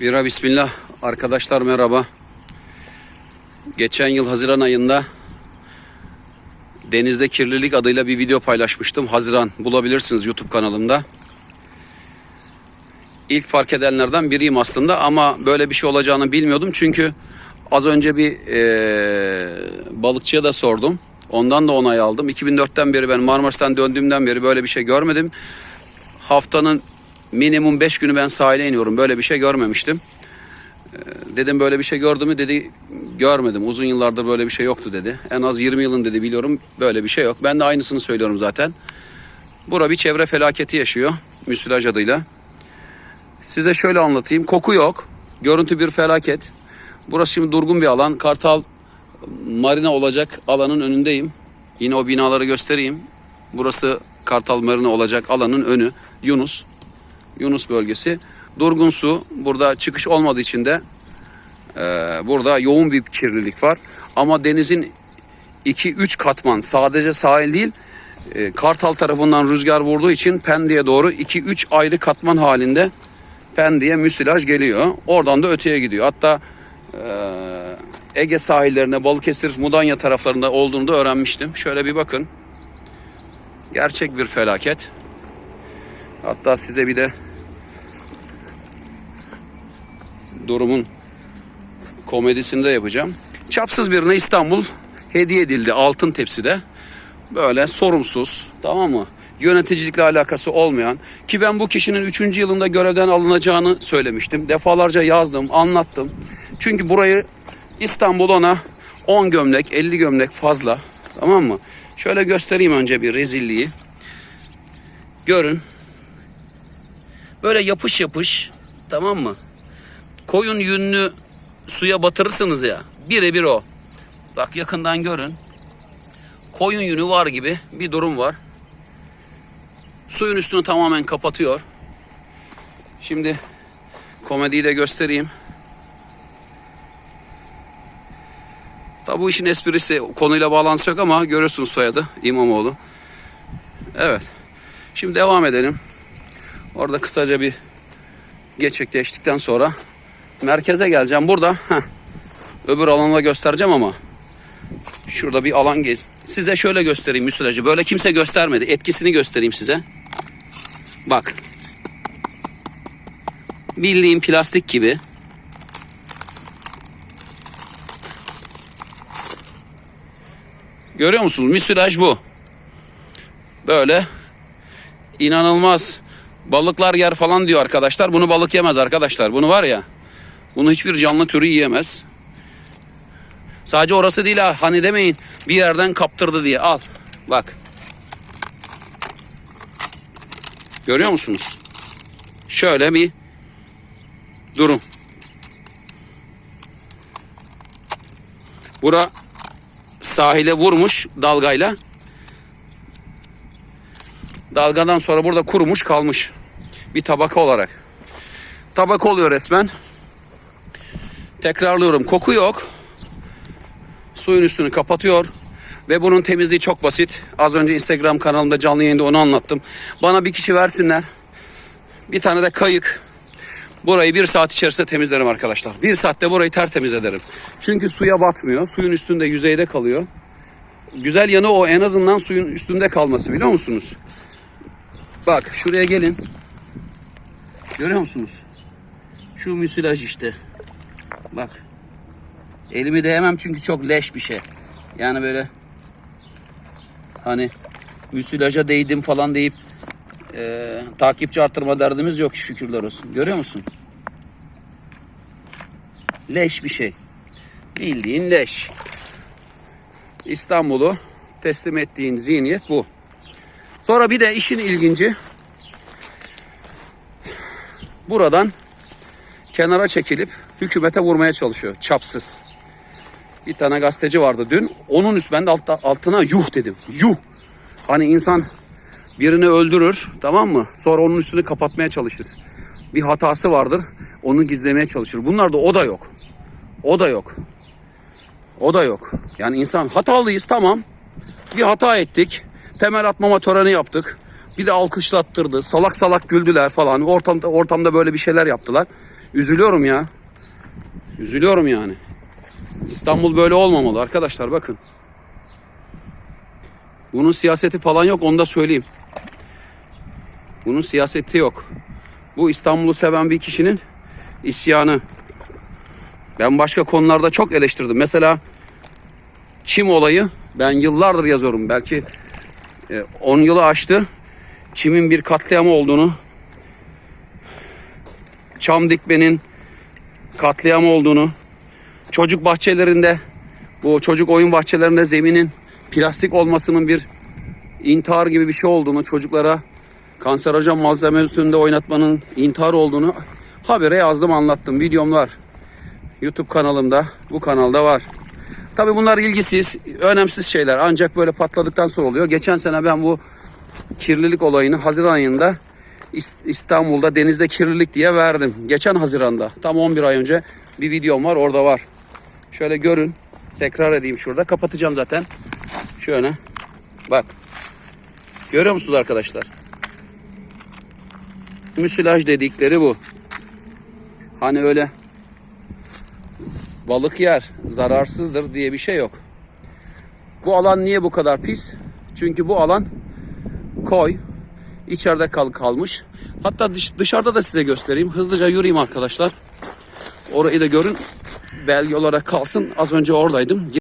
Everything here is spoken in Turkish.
Bira bismillah. Arkadaşlar merhaba. Geçen yıl Haziran ayında Denizde Kirlilik adıyla bir video paylaşmıştım. Haziran bulabilirsiniz YouTube kanalımda. İlk fark edenlerden biriyim aslında ama böyle bir şey olacağını bilmiyordum. Çünkü az önce bir eee, balıkçıya da sordum. Ondan da onay aldım. 2004'ten beri ben Marmaris'ten döndüğümden beri böyle bir şey görmedim. Haftanın minimum 5 günü ben sahile iniyorum. Böyle bir şey görmemiştim. Dedim böyle bir şey gördü mü dedi görmedim. Uzun yıllardır böyle bir şey yoktu dedi. En az 20 yılın dedi biliyorum böyle bir şey yok. Ben de aynısını söylüyorum zaten. Bura bir çevre felaketi yaşıyor. Müsilaj adıyla. Size şöyle anlatayım. Koku yok. Görüntü bir felaket. Burası şimdi durgun bir alan. Kartal marina olacak alanın önündeyim. Yine o binaları göstereyim. Burası Kartal marina olacak alanın önü. Yunus. Yunus bölgesi. Durgun su. Burada çıkış olmadığı için de e, burada yoğun bir kirlilik var. Ama denizin 2-3 katman sadece sahil değil e, Kartal tarafından rüzgar vurduğu için Pendik'e doğru 2-3 ayrı katman halinde Pendik'e müsilaj geliyor. Oradan da öteye gidiyor. Hatta e, Ege sahillerine Balıkesir, Mudanya taraflarında olduğunu da öğrenmiştim. Şöyle bir bakın. Gerçek bir felaket. Hatta size bir de durumun komedisini de yapacağım. Çapsız birine İstanbul hediye edildi altın tepside. Böyle sorumsuz tamam mı? Yöneticilikle alakası olmayan ki ben bu kişinin 3. yılında görevden alınacağını söylemiştim. Defalarca yazdım, anlattım. Çünkü burayı İstanbul ona 10 gömlek, 50 gömlek fazla. Tamam mı? Şöyle göstereyim önce bir rezilliği. Görün. Böyle yapış yapış. Tamam mı? Koyun yünlü suya batırırsınız ya. Birebir o. Bak yakından görün. Koyun yünü var gibi bir durum var. Suyun üstünü tamamen kapatıyor. Şimdi komediyi de göstereyim. Tabi bu işin esprisi konuyla bağlantısı yok ama görüyorsunuz soyadı İmamoğlu. Evet. Şimdi devam edelim. Orada kısaca bir geçtikten sonra merkeze geleceğim. Burada heh, öbür alanı göstereceğim ama şurada bir alan gez. Size şöyle göstereyim müsilajı. Böyle kimse göstermedi. Etkisini göstereyim size. Bak. Bildiğim plastik gibi. Görüyor musunuz? Müsilaj bu. Böyle inanılmaz balıklar yer falan diyor arkadaşlar. Bunu balık yemez arkadaşlar. Bunu var ya bunu hiçbir canlı türü yiyemez. Sadece orası değil ha. Hani demeyin bir yerden kaptırdı diye. Al. Bak. Görüyor musunuz? Şöyle bir durum. Bura sahile vurmuş dalgayla. Dalgadan sonra burada kurumuş kalmış. Bir tabaka olarak. Tabaka oluyor resmen. Tekrarlıyorum koku yok. Suyun üstünü kapatıyor. Ve bunun temizliği çok basit. Az önce Instagram kanalımda canlı yayında onu anlattım. Bana bir kişi versinler. Bir tane de kayık. Burayı bir saat içerisinde temizlerim arkadaşlar. Bir saatte burayı tertemiz ederim. Çünkü suya batmıyor. Suyun üstünde yüzeyde kalıyor. Güzel yanı o en azından suyun üstünde kalması biliyor musunuz? Bak şuraya gelin. Görüyor musunuz? Şu müsilaj işte. Bak. Elimi değemem çünkü çok leş bir şey. Yani böyle hani müsilaja değdim falan deyip e, takipçi arttırma derdimiz yok şükürler olsun. Görüyor musun? Leş bir şey. Bildiğin leş. İstanbul'u teslim ettiğin zihniyet bu. Sonra bir de işin ilginci buradan kenara çekilip hükümete vurmaya çalışıyor çapsız. Bir tane gazeteci vardı dün. Onun üst ben de altta, altına yuh dedim. Yuh. Hani insan birini öldürür tamam mı? Sonra onun üstünü kapatmaya çalışır. Bir hatası vardır. Onu gizlemeye çalışır. Bunlar da o da yok. O da yok. O da yok. Yani insan hatalıyız tamam. Bir hata ettik. Temel atmama töreni yaptık. Bir de alkışlattırdı. Salak salak güldüler falan. Ortamda ortamda böyle bir şeyler yaptılar. Üzülüyorum ya. Üzülüyorum yani. İstanbul böyle olmamalı arkadaşlar bakın. Bunun siyaseti falan yok onu da söyleyeyim. Bunun siyaseti yok. Bu İstanbul'u seven bir kişinin isyanı. Ben başka konularda çok eleştirdim. Mesela çim olayı ben yıllardır yazıyorum. Belki e, 10 yılı aştı. Çimin bir katliamı olduğunu, çam dikmenin katliamı olduğunu, çocuk bahçelerinde bu çocuk oyun bahçelerinde zeminin plastik olmasının bir intihar gibi bir şey olduğunu, çocuklara kanserojen malzeme üstünde oynatmanın intihar olduğunu habere yazdım anlattım. Videom var. YouTube kanalımda, bu kanalda var. Tabi bunlar ilgisiz, önemsiz şeyler. Ancak böyle patladıktan sonra oluyor. Geçen sene ben bu kirlilik olayını Haziran ayında İstanbul'da denizde kirlilik diye verdim. Geçen Haziran'da. Tam 11 ay önce bir videom var orada var. Şöyle görün. Tekrar edeyim şurada. Kapatacağım zaten. Şöyle. Bak. Görüyor musunuz arkadaşlar? Müsilaj dedikleri bu. Hani öyle balık yer, zararsızdır diye bir şey yok. Bu alan niye bu kadar pis? Çünkü bu alan koy. İçeride kal kalmış. Hatta dış- dışarıda da size göstereyim. Hızlıca yürüyeyim arkadaşlar. Orayı da görün. Belge olarak kalsın. Az önce oradaydım.